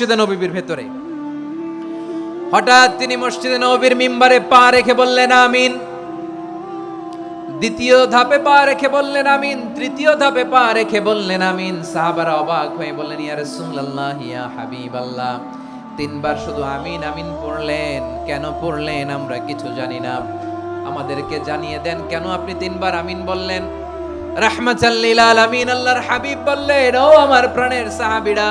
মসজিদে নবীর ভেতরে। হঠাৎ তিনি মসজিদে নবীর মিম্বারে পা রেখে বললেন, আমিন। দ্বিতীয় ধাপে পা রেখে বললেন, আমিন। তৃতীয় ধাপে পা রেখে বললেন, আমিন। সাহাবারা অবাক হয়ে বললেন, ইয়া রাসূলুল্লাহ, ইয়া হাবিবাল্লাহ। তিনবার শুধু আমিন আমিন পড়লেন। কেন পড়লেন আমরা কিছু জানি না। আমাদেরকে জানিয়ে দেন, কেন আপনি তিনবার আমিন বললেন? রাহমাতাল্লিল আলামিন, আল্লাহর হাবিব বললেন, ও আমার প্রাণের সাহাবীরা।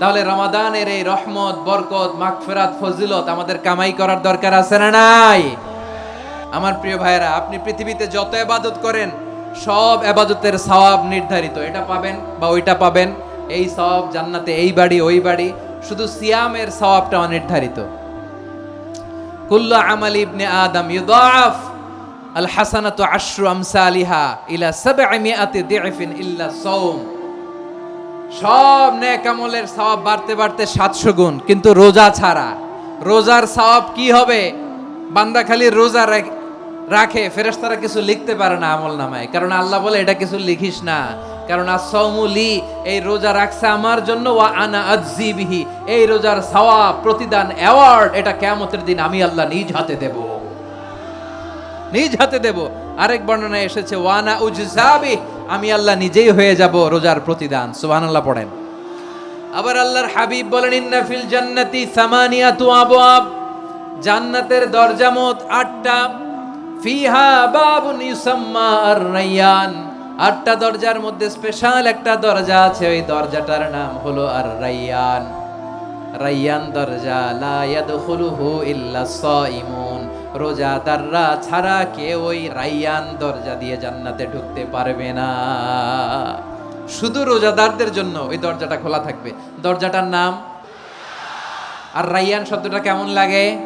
তাহলে রমাদানের এই রহমত, বরকত, মাগফিরাত, ফজিলত আমাদের কামাই করার দরকার আছে না নাই? আমার প্রিয় ভাইরা আপনি পৃথিবীতে যত এবাদত করেন, সব এবাদতের সওয়াব নির্ধারিত। এটা পাবেন বা ওইটা পাবেন, এই সওয়াব জান্নাতে, এই বাড়ি, ওই বাড়ি, শুধু সিয়ামের সওয়াবটা অনির্ধারিত। কুল্লু আমাল ইবনে আদম ইউদাফ আল হাসানাতু আশরু আমসালিহা ইলা সাবঈমিআতি দিফিন ইল্লা সাওম। সব নেক আমলের বাড়তে বাড়তে 700 গুণ, কিন্তু রোজা ছাড়া। রোজার সওয়াব কি হবে? বান্দা খালি রোজা রাখ- ফেরেশতারা কিছু লিখতে পারে না আমল নামায়। কারণ আল্লাহ বলে, এটা কিছু লিখিস না। কারণ আসৌমুলি এই রোজা রাখছে আমার জন্য, ওয়া আনা আজিবিহি এই রোজার সওয়াব, প্রতিদান অ্যাওয়ার্ড এটা কিয়ামতের দিন আমি আল্লাহ নিজ হাতে দেব। নিজ হাতে দেব। আরেক বর্ণনায় এসেছে ওয়ানা উজজাবি আমি আল্লাহ নিজেই হয়ে যাব রোজার প্রতিদান। সুবহানাল্লাহ পড়েন। আবার আল্লাহর হাবিব বলেন, ইন্না ফিল জান্নাতি সামানিয়াতু আবওয়াব। জান্নাতের দরজা মোট আটটা। ফিহা বাবুন ইউসাম্মা আর রাইয়ান আটটা দরজার মধ্যে স্পেশাল একটা দরজা আছে, ওই দরজাটার নাম হলো আর রাইয়ান রাইয়ান দরজা, লা ইয়াদখুলুহু ইল্লা সাইমুন রোজাদাররা ছাড়া কেউ ওই রাইয়ান দরজা দিয়ে জান্নাতে ঢুকতে পারবে না। শুধু রোজাদারদের জন্য ওই দরজাটা খোলা থাকবে। দরজাটার নাম? আর রাইয়ান শব্দটা কেমন লাগে?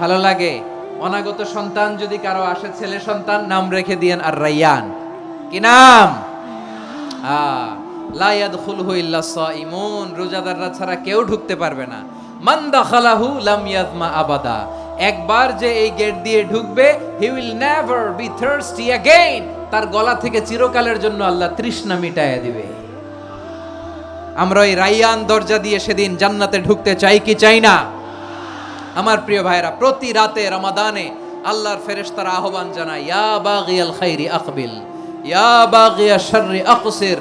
ভালো লাগে। অনাগত সন্তান যদি কারও আসে ছেলে সন্তান নাম রেখে দিয়েন আর রাইয়ান। কি নাম? আহ, লা ইয়াদখুলহু ইল্লা সাইমুন রোজাদাররা ছাড়া কেউ ঢুকতে পারবে না। মান দাখালাহু লাম ইয়াজমা আবাদা। একবার যে এই গেট দিয়ে ঢুকবে he will never be thirsty again তার গলা থেকে চিরকালের জন্য আল্লাহ তৃষ্ণা মিটায়া দিবে। আমরা ওই রাইয়ান দরজা দিয়ে সেদিন জান্নাতে ঢুকতে চাই কি চাই না? আমার প্রিয় ভাইরা প্রতি রাতে রমাদানে আল্লাহর ফেরেশতারা আহ্বান জানায়, ইয়া বাগিয়াল খাইরি আকবিল, ইয়া বাগিয়া শাররি আকসির,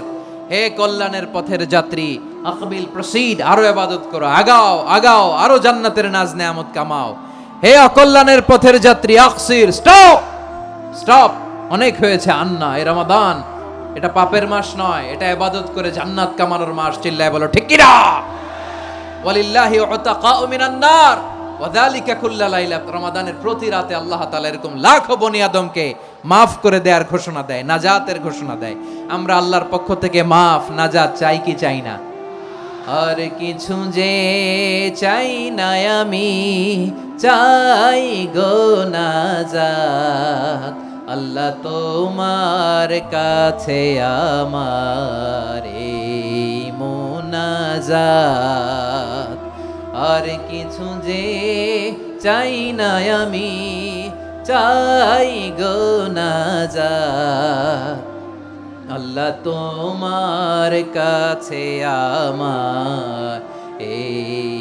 হে কল্যাণের পথের যাত্রী, আকবিল প্রসিড আরও ইবাদত করো, আগাও আগাও, আরও জান্নাতের নাজ নেয়ামত কামাও। হে অকল্যাণের পথের যাত্রী, আকসির স্টপ স্টপ অনেক হয়েছে আন্না, এ রমাদান। এটা পাপের মাস নয়, এটা ইবাদত করে জান্নাত কামানোর মাস, চিল্লায় বলো, ঠিক কিনা? ওয়ালিল্লাহি উতাকাউ মিনান নার। ওয়াযালিকা কুল্লা লাইলা। রমাদানের প্রতি রাতে আল্লাহ তাআলা এরকম লাখো বনি আদমকে মাফ করে দেওয়ার ঘোষণা দেয়, নাজাতের ঘোষণা দেয়। আমরা আল্লাহর পক্ষ থেকে মাফ, নাজাত চাই কি চাই না? আর কিছু যে চাই না আমি চাই গো নাজাত। আল্লাহ তোমার কাছে আমার মোনাজাত। আর কিছু যে চাই না আমি, চাই গো নাজাত। আল্লাহ তোমার কাছে আমার এই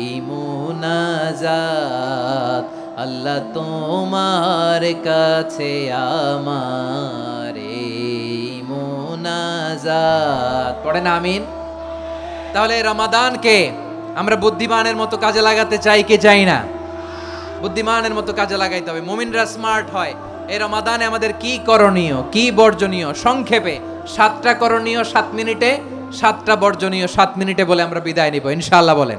মুনাজাত আল্লাহ তোমার কাছে আমার মুনাজাত পড়েন আমিন। তাহলে রমাদানকে আমরা বুদ্ধিমানের মতো কাজে লাগাতে চাই কি চাই না? বুদ্ধিমানের মতো কাজে লাগাইতে হবে। মুমিনরা স্মার্ট হয়। এই রমাদানে আমাদের কি করণীয়, কি বর্জনীয়? সংক্ষেপে, সাতটা করণীয় সাত মিনিটে, সাতটা বর্জনীয় সাত মিনিটে বলে আমরা বিদায় নিব। ইনশাআল্লাহ বলেন।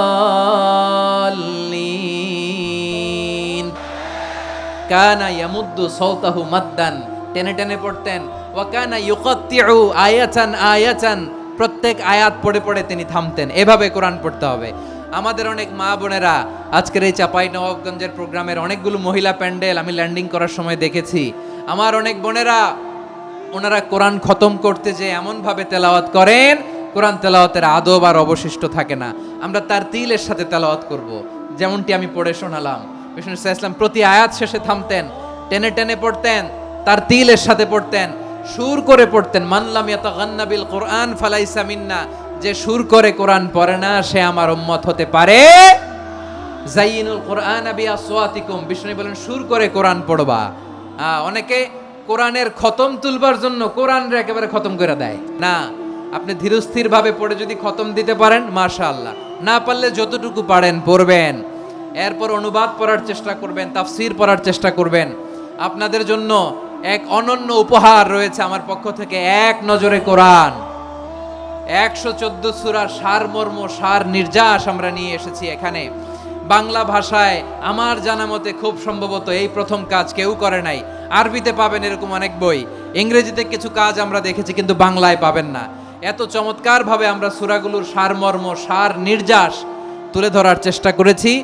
কানা ইয়ামুদ্দু সৌতাহু মাদ্দান। টেনে টেনে পড়তেন। ওয়া কানা ইউকাত্তিউ আয়াতান আয়াতান। প্রত্যেক আয়াত পড়ে পড়ে তিনি থামতেন। এভাবে কোরআন পড়তে হবে। আমাদের অনেক মা বোনেরা আজকের এই চাপাই নবাবগঞ্জের প্রোগ্রামের অনেকগুলো মহিলা প্যান্ডেল আমি ল্যান্ডিং করার সময় দেখেছি। আমার অনেক বোনেরা, ওনারা কোরআন খতম করতে যে এমনভাবে তেলাওয়াত করেন, কোরআন তেলাওয়াতের আদব আর অবশিষ্ট থাকে না। আমরা তার তিলের সাথে তেলাওয়াত করব। যেমনটি আমি পড়ে শোনালাম। বিষ্ণু ইসলাম প্রতি আয়াত শেষে থামতেন, টেনে টেনে পড়তেন, তার তিলের সাথে পড়তেন, সুর করে পড়তেন মানলাম ইয়াতাগান্না বিল কোরআন ফালাইসা মিন্না যে সুর করে কোরআন পড়ে না, সে আমার উম্মত হতে পারে? জাইনুল কোরআন আবি আসওয়াতিকুম বিষ্ণু বলেন, সুর করে কোরআন পড়বা। অনেকে কোরআনের খতম তুলবার জন্য কোরআনরে একেবারে খতম করে দেয়। না, আপনি ধীরস্থির ভাবে পড়ে যদি খতম দিতে পারেন, মাশাআল্লাহ। না পারলে যতটুকু পারেন, পড়বেন। এরপর অনুবাদ পড়ার চেষ্টা করবেন, তাফসির পড়ার চেষ্টা করবেন। আপনাদের জন্য এক অনন্য উপহার রয়েছে আমার পক্ষ থেকে, এক নজরে কোরআন। একশো চোদ্দ সুরার সারমর্ম সার নির্যাস আমরা নিয়ে এসেছি এখানে। বাংলা ভাষায় আমার জানা মতে খুব সম্ভবত এই প্রথম কাজ কেউ করে নাই। আরবিতে পাবেন এরকম অনেক বই, ইংরেজিতে কিছু কাজ আমরা দেখেছি কিন্তু বাংলায় পাবেন না। এত চমৎকারভাবে আমরা সুরাগুলোর সারমর্ম সার নির্যাস তুলে ধরার চেষ্টা করেছি।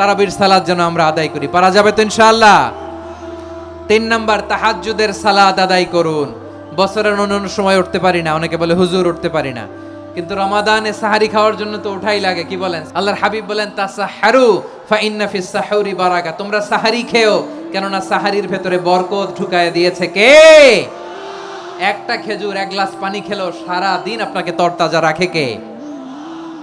তারাবির সালাদ যেন আমরা আদায় করি। পারা যাবে তো ইনশাআল্লাহ? তিন নাম্বার, তাহাজ্জুদের সালাদ আদায় করুন। বছরের অন্য সময় উঠতে পারি না, অনেকে বলে হুজুর উঠতে পারি না। কিন্তু রমাদানে সাহারি খাওয়ার জন্য তো ওঠাই লাগে, কি বলেন? আল্লাহর হাবিব বলেন, তাসাহারু ফা ইন্না ফিস সাহুরি বারাকা। তোমরা সাহারি খেও, কেননা সাহারির ভেতরে বরকত ঢুকায় দিয়েছে কে? একটা খেজুর, এক গ্লাস পানি খেলো সারা দিন আপনাকে তরতাজা রাখে কে?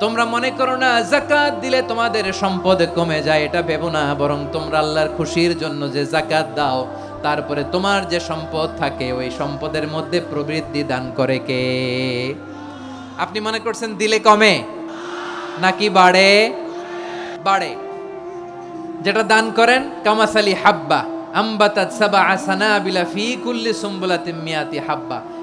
তোমরা মনে করো না জাকাত দিলে তোমাদের সম্পদ কমে যায়, এটা ভেবো না, বরং তোমরা আল্লাহর খুশির জন্য যে জাকাত দাও, তারপরে তোমার যে সম্পদ থাকে, ওই সম্পদের মধ্যে প্রবৃদ্ধি দান করে কে? আপনি মনে করছেন দিলে কমে? নাকি বাড়ে? বাড়ে। যেটা দান করেন, কামাসালি হাব্বা, আম্বাতাত সাবা আসানাবিলা ফি কুল্লি সুম্বুলাতিম মিয়াতি হাব্বা।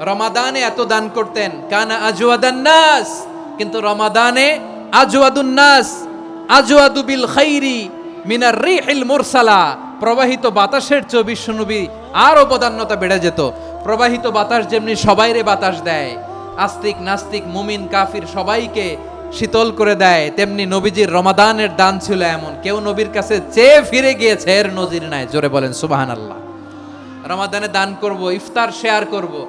রমাদানে এত দান করতেন। কানা আজওয়াদান নাস। কিন্তু রমাদানে আজওয়াদুন নাস। আজওয়াদু বিল খাইরি মিনার রিহিল মুরসালা। প্রবাহিত বাতাসের চেয়ে বিশ্বনবী আর অবদান্যতা বেড়ে যেত। প্রবাহিত বাতাস যেমনি সবাইরে বাতাস দেয়। আস্তিক নাস্তিক, মুমিন, কাফির সবাইকে শীতল করে দেয়। তেমনি নবীজির রমাদানের দান ছিল এমন। কেউ নবীর কাছে চেয়ে ফিরে গিয়েছে, এর নজির নাই। জোরে বলেন সুবাহান আল্লাহ রমাদানে দান করব, ইফতার শেয়ার করব।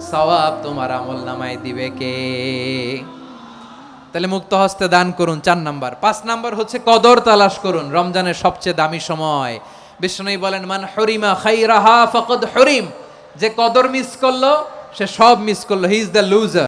সওয়াব তোমার আমল নামায় দিবে কে? তাহলে মুক্ত হস্তে দান করুন চার নাম্বার। পাঁচ নাম্বার হচ্ছে কদর তালাশ করুন, রমজানের সবচেয়ে দামি সময়। বিষ্ণুই বলেন, মান হরিমা খাই খাইরাহা ফকদ হরিম। যে কদর মিস করল, সে সব মিস করল। He is the loser